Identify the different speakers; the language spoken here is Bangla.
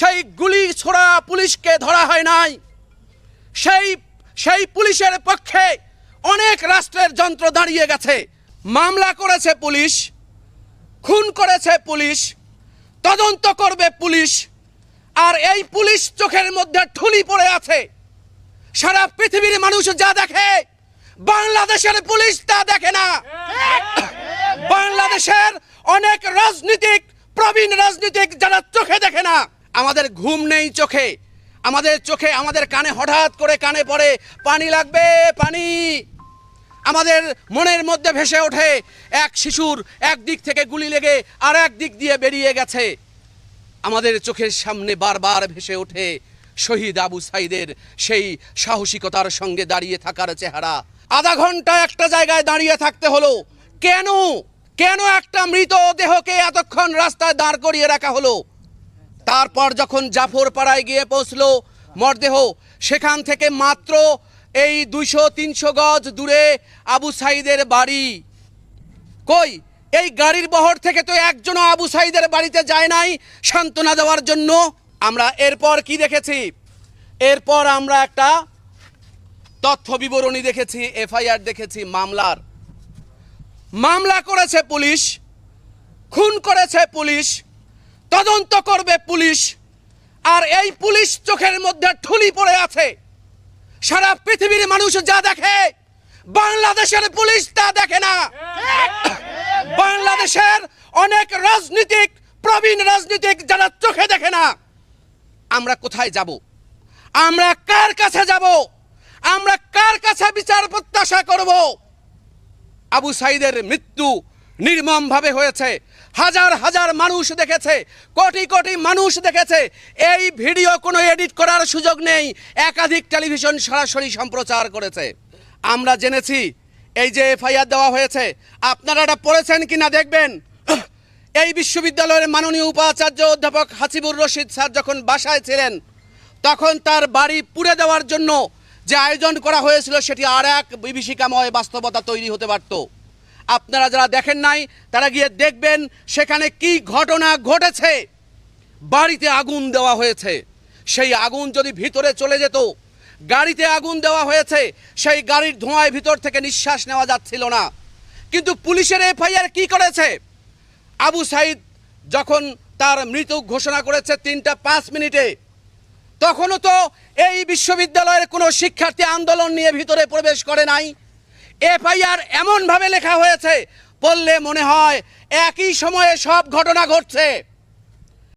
Speaker 1: সেই গুলি ছোড়া পুলিশকে ধরা হয় নাই। সেই সেই পুলিশের পক্ষে অনেক রাষ্ট্রের যন্ত্র দাঁড়িয়ে গেছে। মামলা করেছে পুলিশ, খুন করেছে পুলিশ, তদন্ত করবে পুলিশ, আর এই পুলিশ চোখের মধ্যে ঠুলি পড়ে আছে। সারা পৃথিবীর মানুষ যা দেখে, বাংলাদেশের পুলিশ তা দেখে না। বাংলাদেশের অনেক রাজনীতিক, প্রবীণ রাজনীতিক যারা চোখে দেখে না আমাদের ঘুম নেই চোখে। আমাদের চোখে, আমাদের কানে হঠাৎ করে কানে পড়ে, পানি লাগবে, পানি। আমাদের মনের মধ্যে ভেসে ওঠে, এক শিশুর এক দিক থেকে গুলি লেগে আর এক দিক দিয়ে বেরিয়ে গেছে। আমাদের চোখের সামনে বারবার ভেসে ওঠে শহীদ আবু সাইদের সেই সাহসিকতার সঙ্গে দাঁড়িয়ে থাকার চেহারা। আধা ঘণ্টা একটা জায়গায় দাঁড়িয়ে থাকতে হলো। কেন? কেন একটা মৃত দেহকে এতক্ষণ রাস্তায় দাঁড় করিয়ে রাখা হলো? তারপর যখন জাফর পাড়ায় গিয়ে পৌঁছলো মরদেহ, সেখান থেকে মাত্র এই দুইশো, তিনশো গজ দূরে আবু সাইদের বাড়ি। কই? এই গাড়ির বহর থেকে তো একজনও আবু সাইদের বাড়িতে যায় নাই সান্ত্বনা দেওয়ার জন্য। আমরা এরপর কি দেখেছি? এরপর আমরা একটা তথ্য বিবরণী দেখেছি, এফআইআর দেখেছি, মামলার। মামলা করেছে পুলিশ, খুন করেছে পুলিশ তদন্ত করবে পুলিশ। আর এই পুলিশ চোখের মধ্যে ঠুলি পড়ে আছে। সারা পৃথিবীর মানুষ যা দেখে, বাংলাদেশের পুলিশ তা দেখে না। বাংলাদেশের অনেক রাজনীতিক, প্রবীণ রাজনীতিক যারা চোখে দেখে না, আমরা কোথায় যাব? আমরা কার কাছে যাব? আমরা কার কাছে বিচার প্রত্যাশা করব? আবু সাইদের মৃত্যু নির্মমভাবে হয়েছে। হাজার হাজার মানুষ দেখেছে, কোটি কোটি মানুষ দেখেছে। এই ভিডিও কোনো এডিট করার সুযোগ নেই, একাধিক টেলিভিশন সরাসরি সম্প্রচার করেছে। আমরা জেনেছি, এই যে এফআইআর দেওয়া হয়েছে, আপনারা এটা পড়েছেন কি না দেখবেন। এই বিশ্ববিদ্যালয়ের মাননীয় উপাচার্য অধ্যাপক হাসিবুর রশিদ স্যার যখন বাসায় ছিলেন, তখন তার বাড়ি পুড়ে দেওয়ার জন্য যে আয়োজন করা হয়েছিল, সেটি আর এক বিভীষিকাময় বাস্তবতা তৈরি হতে পারত। আপনারা যারা দেখেন নাই, তারা গিয়ে দেখবেন সেখানে কি ঘটনা ঘটেছে। বাড়িতে আগুন দেওয়া হয়েছে। সেই আগুন যদি ভিতরে চলে যেত, গাড়িতে আগুন দেওয়া হয়েছে, সেই গাড়ির ধোঁয়ায় ভিতর থেকে নিঃশ্বাস নেওয়া যাচ্ছিল না। কিন্তু পুলিশের এফআইআর কি করেছে? আবু সাইদ যখন তার মৃত্যু ঘোষণা করেছে তিনটা পাঁচ মিনিটে, তখনও তো এই বিশ্ববিদ্যালয়ের কোনো শিক্ষার্থী আন্দোলন নিয়ে ভিতরে প্রবেশ করে নাই। এফআইআর এমনভাবে লেখা হয়েছে পড়লে মনে হয় একই সময়ে সব ঘটনা ঘটছে।